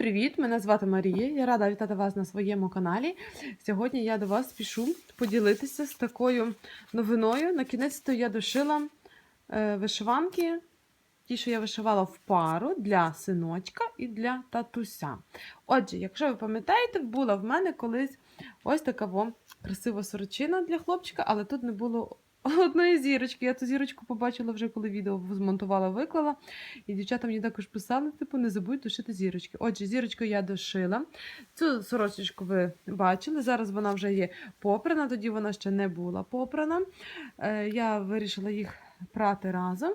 привіт! Мене звати Марія. Я рада вітати вас на своєму каналі. Сьогодні я до вас пішу поділитися з такою новиною. На кінець я дошила е, вишиванки, ті, що я вишивала в пару для синочка і для татуся. Отже, якщо ви пам'ятаєте, була в мене колись ось така красива сорочина для хлопчика, але тут не було. Одної зірочки. Я ту зірочку побачила вже, коли відео змонтувала, виклала. І дівчата мені також писали: типу, не забудь дошити зірочки. Отже, зірочку я дошила. Цю сорочечку ви бачили. Зараз вона вже є попрана, тоді вона ще не була попрана. Е, я вирішила їх прати разом.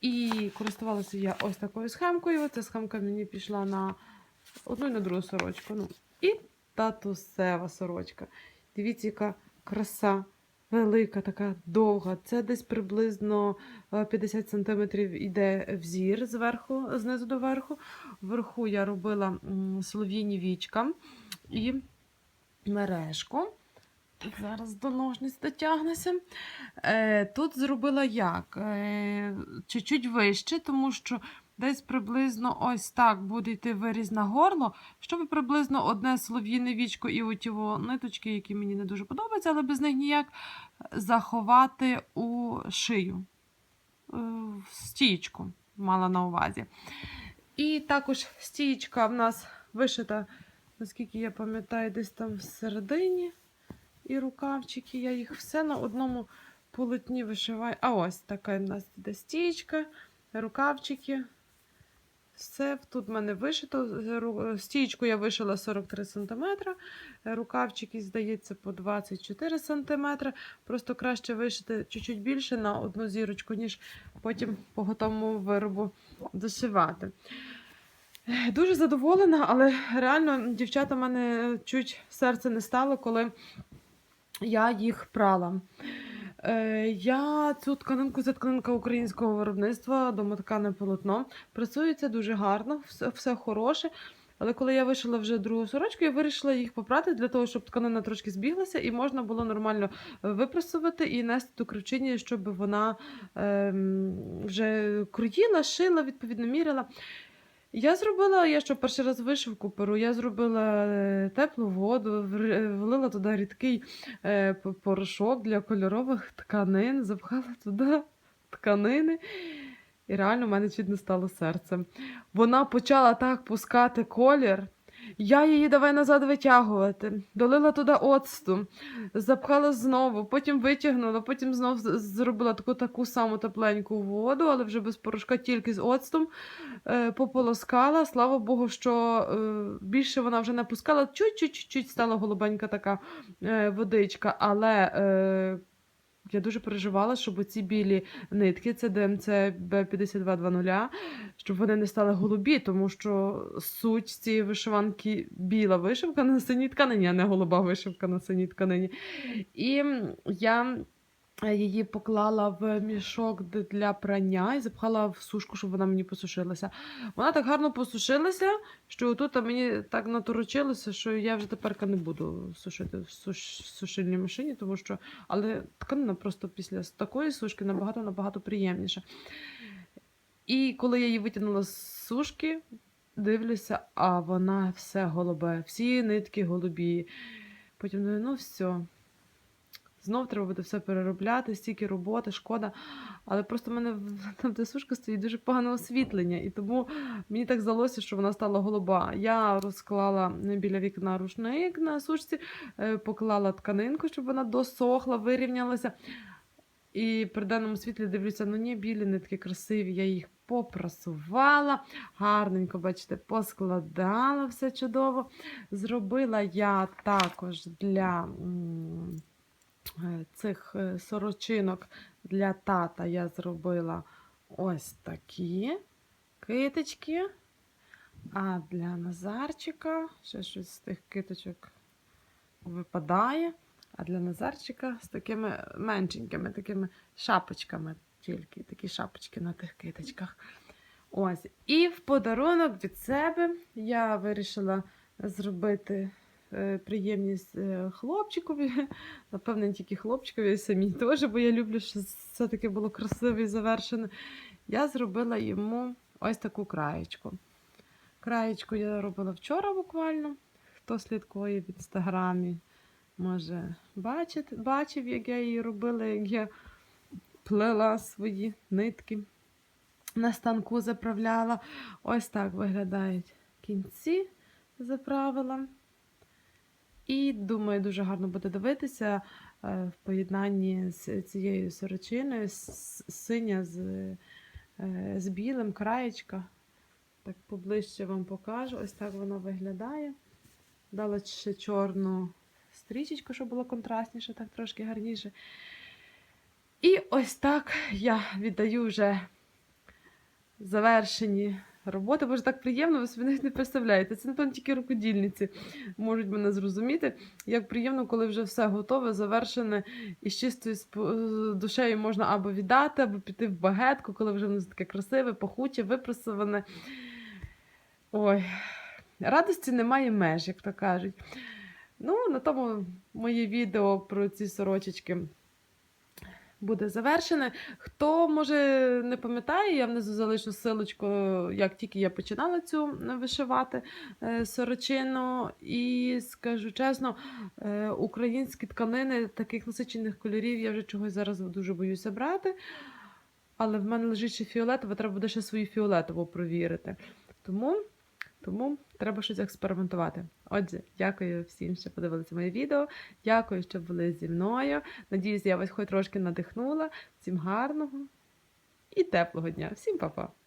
І користувалася я ось такою схемкою. Оця схемка мені пішла на одну і на другу сорочку. Ну, І татусева сорочка. Дивіться, яка краса. Велика, така довга. Це десь приблизно е, 50 см йде взір зверху, знизу до верху. Вверху я робила солов'їні вічка і мережку. Зараз до ножниць дотягнуся. Е, Тут зробила як? Е, Чуть-чуть вище, тому що десь приблизно ось так буде йти виріз на горло, щоб приблизно одне солов'їне вічко і оті ниточки, які мені не дуже подобаються, але без них ніяк заховати у шию. Е, В стієчку мала на увазі. І також стієчка в нас вишита, наскільки я пам'ятаю, десь там всередині. І рукавчики, я їх все на одному полотні вишиваю. А ось така в нас іде стієчка, рукавчики. Все тут в мене вишито. Стієчку я вишила 43 см, рукавчики, здається, по 24 см. Просто краще вишити чуть-чуть більше на одну зірочку, ніж потім по готовому виробу дошивати. Дуже задоволена, але реально дівчата в мене чуть серце не стало, коли я їх прала. Е, Я цю тканинку, це тканинка українського виробництва, домоткане полотно. Працюється дуже гарно, все, все хороше. Але коли я вишила вже другу сорочку, я вирішила їх попрати для того, щоб тканина трошки збіглася і можна було нормально е, випрасувати і нести до кравчині, щоб вона ем, вже кроїла, шила, відповідно міряла. Я зробила, я що перший раз вишивку перу, я зробила е, теплу воду, вр- влила туди рідкий е, порошок для кольорових тканин, запхала туди тканини. І реально в мене чуть не стало серцем. Вона почала так пускати колір. Я її давай назад витягувати, долила туди оцту, запхала знову, потім витягнула, потім знов зробила таку таку саму тепленьку воду, але вже без порошка, тільки з оцтом е, пополоскала. Слава Богу, що е, більше вона вже не пускала. Чуть-чуть стала голубенька така е, водичка, але е, я дуже переживала, щоб ці білі нитки, це ДМЦ Б5200, щоб вони не стали голубі, тому що суть цієї вишиванки біла вишивка на синій тканині, а не голуба вишивка на синій тканині. І я її поклала в мішок для прання і запхала в сушку, щоб вона мені посушилася. Вона так гарно посушилася, що тут мені так наторочилося, що я вже тепер не буду сушити в суш... сушильній машині, тому що але тканина просто після такої сушки набагато набагато приємніша. І коли я її витягнула з сушки, дивлюся, а вона все голубе, всі нитки голубі. Потім думаю, ну все. Знов треба буде все переробляти, стільки роботи, шкода. Але просто в мене там, де сушка стоїть, дуже погане освітлення, і тому мені так здалося, що вона стала голуба. Я розклала біля вікна рушник на сушці, е, поклала тканинку, щоб вона досохла, вирівнялася. І при даному світлі дивлюся, ну ні, білі нитки красиві, я їх попрасувала, гарненько, бачите, поскладала все чудово. Зробила я також для цих е, сорочинок для тата я зробила ось такі китички. А для Назарчика ще щось з тих киточок випадає. А для Назарчика з такими меншенькими такими шапочками, тільки такі шапочки на тих киточках. Ось. І в подарунок від себе я вирішила зробити е, приємність е, хлопчикові. Напевне, не тільки хлопчикові, і самій теж, бо я люблю, щоб все таки було красиво і завершено. Я зробила йому ось таку краєчку. Краєчку я робила вчора буквально. Хто слідкує в інстаграмі, може бачить, бачив, як я її робила, як я плела свої нитки. На станку заправляла. Ось так виглядають кінці, заправила. І думаю, дуже гарно буде дивитися е, в поєднанні з цією сорочиною, синя з, е, з білим, краєчка. Так поближче вам покажу. Ось так воно виглядає. Дала ще чорну стрічечку, щоб було контрастніше, так трошки гарніше. І ось так я віддаю вже завершені роботи. Боже, так приємно, ви собі навіть не представляєте. Це, напевно, тільки рукодільниці можуть мене зрозуміти. Як приємно, коли вже все готове, завершене, і з чистою душею можна або віддати, або піти в багетку, коли вже воно таке красиве, пахуче, випрасоване. Ой, радості немає меж, як то кажуть. Ну, на тому моє відео про ці сорочечки буде завершене. Хто може не пам'ятає, я внизу залишу силочку, як тільки я починала цю вишивати е, сорочину. І скажу чесно, е, українські тканини таких насичених кольорів я вже чогось зараз дуже боюся брати. Але в мене лежить ще фіолетове, треба буде ще свою фіолетову провірити. Тому, тому треба щось експериментувати. Отже, дякую всім, що подивилися моє відео. Дякую, що були зі мною. Надіюсь, я вас хоч трошки надихнула. Всім гарного і теплого дня. Всім па-па!